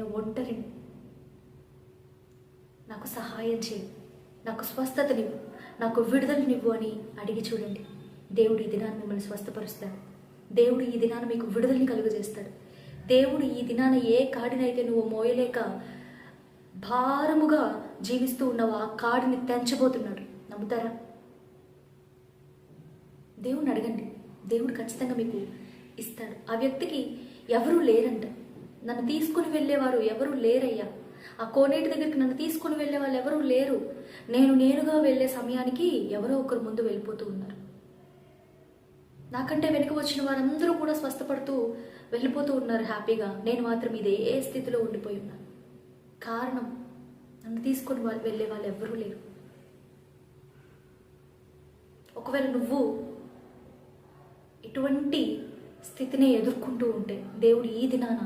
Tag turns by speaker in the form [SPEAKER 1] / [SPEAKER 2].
[SPEAKER 1] నేను ఒంటరిని. నాకు సహాయం చేయి. నాకు స్వస్థతనివ్వు నాకు విడుదలనివ్వు అని అడిగి చూడండి. దేవుడు ఈ దినాన్ని మిమ్మల్ని స్వస్థపరుస్తాడు. దేవుడు ఈ దినాన మీకు విడుదలని కలుగజేస్తాడు. దేవుడు ఈ దినాన ఏ కాడినైతే నువ్వు మోయలేక భారముగా జీవిస్తూ ఉన్నావు ఆ కాడిని తెంచబోతున్నాడు. నమ్ముతారా? దేవుణ్ణి అడగండి. దేవుడు ఖచ్చితంగా మీకు ఇస్తాడు. ఆ వ్యక్తికి ఎవరూ లేరంట. నన్ను తీసుకుని వెళ్ళేవారు ఎవరూ లేరయ్యా. ఆ కోనేటి దగ్గరికి నన్ను తీసుకుని వెళ్ళే వాళ్ళు ఎవరూ లేరు. నేను నేనుగా వెళ్ళే సమయానికి ఎవరో ఒకరు ముందు వెళ్ళిపోతూ ఉన్నారు. నాకంటే వెనుక వచ్చిన వారందరూ కూడా స్వస్థపడుతూ వెళ్ళిపోతూ ఉన్నారు హ్యాపీగా. నేను మాత్రం ఇదే స్థితిలో ఉండిపోయి ఉన్నాను. కారణం నన్ను తీసుకొని వాళ్ళు వెళ్ళే వాళ్ళు ఎవరూ లేరు. ఒకవేళ నువ్వు ఇటువంటి స్థితిని ఎదుర్కొంటూ ఉంటే దేవుడు ఈ దినాన